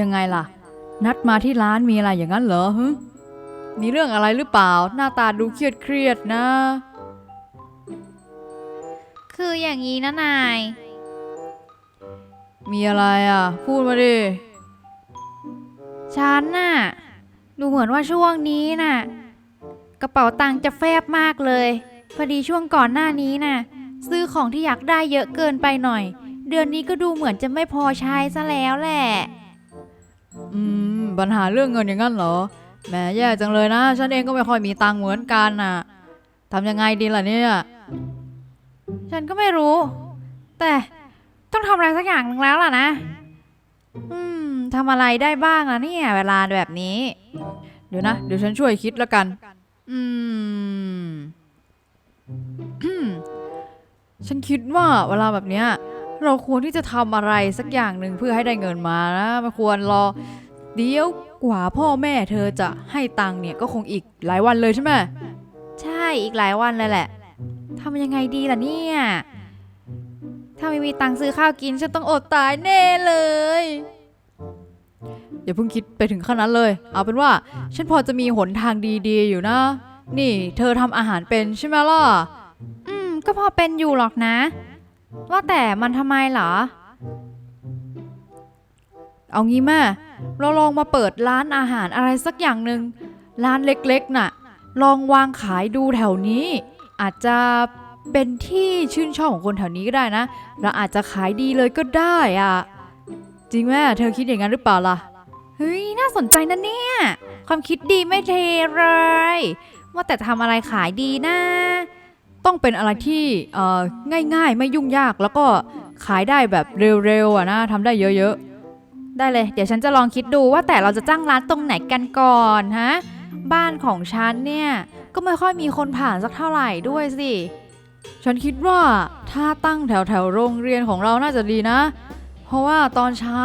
ยังไงล่ะ นัดมาที่ร้านมีอะไรอย่างนั้นเหรอฮึมีเรื่องอะไรหรือเปล่า หน้าตาดูเครียดเครียดๆนะ คืออย่างนี้นะนาย มีอะไรอะ พูดมาดิ ฉันน่ะ ดูเหมือนว่าช่วงนี้น่ะ กระเป๋าตังค์จะแฟบมากเลย พอดีช่วงก่อนหน้านี้น่ะ ซื้อของที่อยากได้เยอะเกินไปหน่อย เดือนนี้ก็ดูเหมือนจะไม่พอใช้ซะแล้วแหละ อืม ปัญหาเรื่องเงินอย่างนั้นเหรอ แหมแย่จังเลยนะ ฉันเองก็ไม่ค่อยมีตังค์เหมือนกันน่ะทำยังไงดีล่ะเนี่ย ฉันก็ไม่รู้ แต่ต้องทำอะไรสักอย่างหนึงแล้วล่ะนะ อืมทำอะไรได้บ้างล่ะเนี่ยเวลาแบบนี้ เดี๋ยวนะ เดี๋ยวฉันช่วยคิดแล้วกัน อืม ฉันคิดว่าเวลาแบบเนี้ย เราควรที่จะทำอะไรสักอย่างหนึ่งเพื่อให้ได้เงินมานะไม่ควรรอเดี๋ยวกว่าพ่อแม่เธอจะให้ตังค์เนี่ยก็คงอีกหลายวันเลยใช่ไหมใช่อีกหลายวันเลยแหละทำยังไงดีล่ะเนี่ยถ้าไม่มีตังค์ซื้อข้าวกินฉันต้องอดตายแน่เลยอย่าเพิ่งคิดไปถึงขั้นนั้นเลย เอาเป็นว่าฉันพอจะมีหนทางดีๆอยู่นะ นี่ เธอทำอาหารเป็นใช่ไหมล่ะ อืม ก็พอเป็นอยู่หรอกนะ ว่าแต่มันทำไมเหรอ เอางี้แม่เราลองมาเปิดร้านอาหารอะไรสักอย่างหนึ่งร้านเล็กๆ น่ะ ลองวางขายดูแถวนี้ อาจจะเป็นที่ชื่นชอบของคนแถวนี้ก็ได้นะ เราอาจจะขายดีเลยก็ได้อะจริงแม่เธอคิดอย่างนั้นหรือเปล่าล่ะ เฮ้ย น่าสนใจนะเนี่ย ความคิดดีไม่เทเลย ว่าแต่ทำอะไรขายดีนะ ต้องเป็นอะไรที่ง่ายๆ ไม่ยุ่งยาก แล้วก็ขายได้แบบเร็วๆอะนะทำได้เยอะๆ ได้เลย เดี๋ยวฉันจะลองคิดดูว่าแต่เราจะจ้างร้านตรงไหนกันก่อนฮะ บ้านของฉันเนี่ย ก็ไม่ค่อยมีคนผ่านสักเท่าไหร่ด้วยสิ ฉันคิดว่าถ้าตั้งแถวแถวโรงเรียนของเราน่าจะดีนะ เพราะว่าตอนเช้า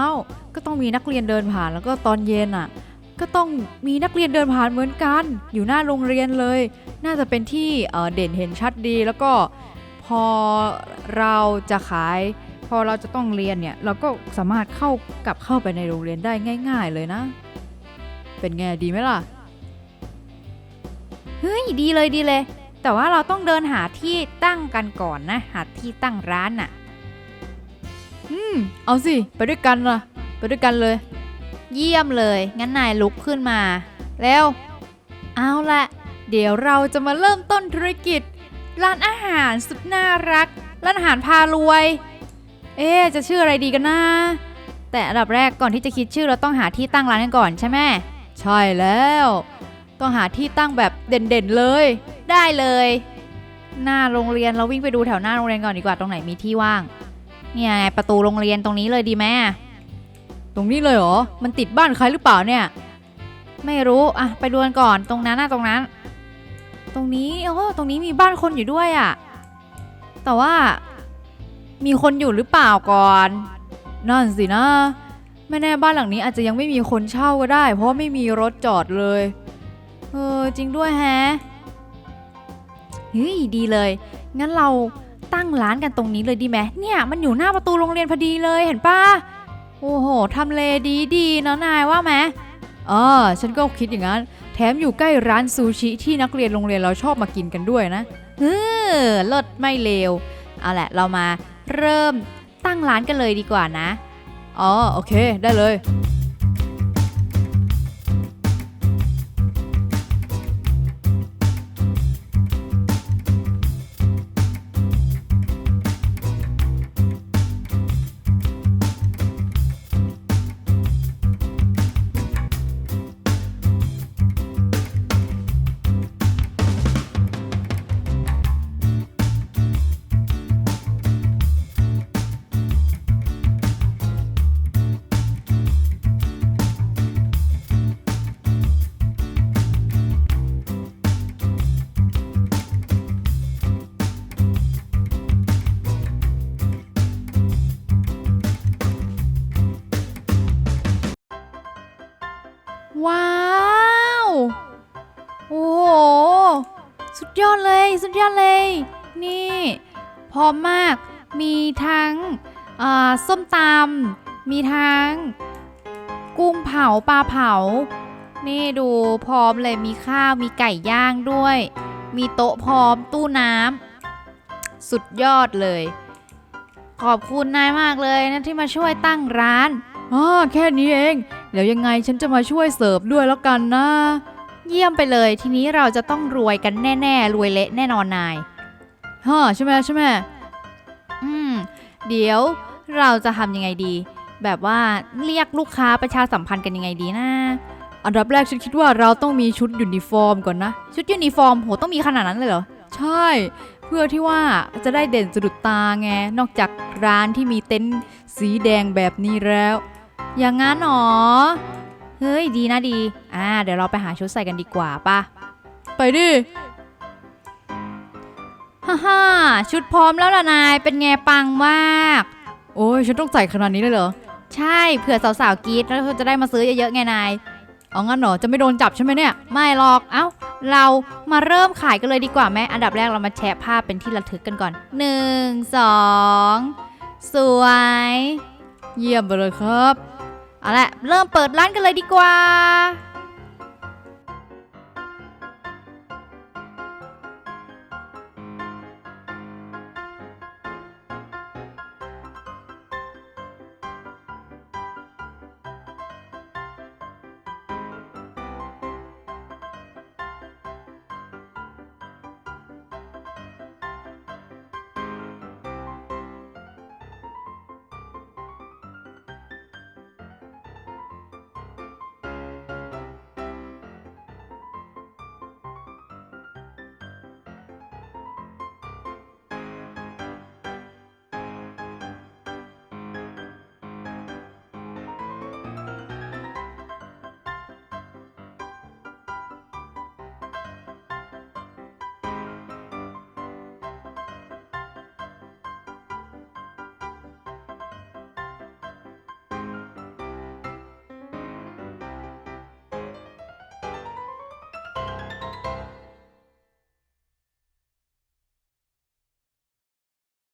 ก็ต้องมีนักเรียนเดินผ่านแล้วก็ตอนเย็นอะก็ต้องมีนักเรียนเดินผ่านเหมือนกัน อยู่หน้าโรงเรียนเลย น่าจะเป็นที่เเด่นเห็นชัดดี แล้วก็พอเราจะขาย พอเราจะต้องเรียนเนี่ยเราก็สามารถเข้ากลับเข้าไปในโรงเรียนได้ง่าย ๆ เลยนะ เป็นไงดีไหมล่ะเฮ้ยดีเลยดีเลย แต่ว่าเราต้องเดินหาที่ตั้งกันก่อนนะ หาที่ตั้งร้านน่ะอืมเอาสิ ไปด้วยกันนะไปด้วยกันเลย เยี่ยมเลย งั้นนายลุกขึ้นมา แล้ว เอาละ เดี๋ยวเราจะมาเริ่มต้นธุรกิจ ร้านอาหารสุดน่ารัก ร้านอาหารพารวย เอ๊จะชื่ออะไรดีกันนะ แต่อันดับแรกก่อนที่จะคิดชื่อเราต้องหาที่ตั้งร้านกันก่อนใช่ไหมใช่แล้ว ต้องหาที่ตั้งแบบเด่นๆเลย ได้เลย หน้าโรงเรียนเราวิ่งไปดูแถวหน้าโรงเรียนก่อนดีกว่าตรงไหนมีที่ว่าง เนี่ยไงประตูโรงเรียนตรงนี้เลยดีไหมตรงนี้เลยเหรอ มันติดบ้านใครหรือเปล่าเนี่ย ไม่รู้อะไปดูกันก่อน ตรงนั้นนะตรงนั้น ตรงนี้โอ้ตรงนี้มีบ้านคนอยู่ด้วยอะแต่ว่ามีคนอยู่หรือเปล่าก่อน นั่นสินะไม่แน่บ้านหลังนี้อาจจะยังไม่มีคนเช่าก็ได้ เพราะไม่มีรถจอดเลย เออจริงด้วยแฮะเฮ้ยดีเลย งั้นเราตั้งร้านกันตรงนี้เลยดีไหมเนี่ยมันอยู่หน้าประตูโรงเรียนพอดีเลยเห็นปะโอ้โหทำเลดีดีนะนายว่าไหมเอ่าฉันก็คิดอย่างนั้น แถมอยู่ใกล้ร้านซูชิที่นักเรียนโรงเรียนเราชอบมากินกันด้วยนะเออเลิศไม่เลว เอาแหละเรามาเริ่มตั้งร้านกันเลยดีกว่านะ อ๋อโอเคได้เลย ยอดเลย สุดยอดเลย นี่พร้อมมาก มีทั้งส้มตำมีทั้ง กุ้งเผาปลาเผา นี่ดูพร้อมเลยมีข้าวมีไก่ย่างด้วย มีโต๊ะพร้อมตู้น้ำสุดยอดเลย ขอบคุณนายมากเลยนะที่มาช่วยตั้งร้านอ๋อแค่นี้เอง เดี๋ยวยังไงฉันจะมาช่วยเสิร์ฟด้วยแล้วกันนะ เยี่ยมไปเลย ทีนี้เราจะต้องรวยกันแน่ๆ รวยเละแน่นอนนายฮะใช่ไหมใช่ไหมอืม เดี๋ยวเราจะทำยังไงดี แบบว่าเรียกลูกค้าประชาสัมพันธ์กันยังไงดีนะ อันดับแรกฉันคิดว่าเราต้องมีชุดยูนิฟอร์มก่อนนะ ชุดยูนิฟอร์มโหต้องมีขนาดนั้นเลยเหรอ ใช่เพื่อที่ว่าจะได้เด่นสะดุดตาไง นอกจากร้านที่มีเต็นท์สีแดงแบบนี้แล้ว อย่างงั้นหรอ เฮ้ยดีนะดีอ่าเดี๋ยวเราไปหาชุดใส่กันดีกว่าป่ะไปดิฮ่าฮ่าชุดพร้อมแล้วล่ะนายเป็นไงปังมาก โอ้ยฉันต้องใส่ขนาดนี้เลยเหรอใช่เผื่อสาวๆกรีดแล้วจะได้มาซื้อเยอะๆไงนายเอางั้นเหรอจะไม่โดนจับใช่ไหมเนี่ย ไม่หรอกเอ้าเรามาเริ่มขายกันเลยดีกว่าไหมอันดับแรกเรามาแชะภาพเป็นที่ระทึกกันก่อน 1 2 สวย เยี่ยมไปเลยครับ เอาละเริ่มเปิดร้านกันเลยดีกว่า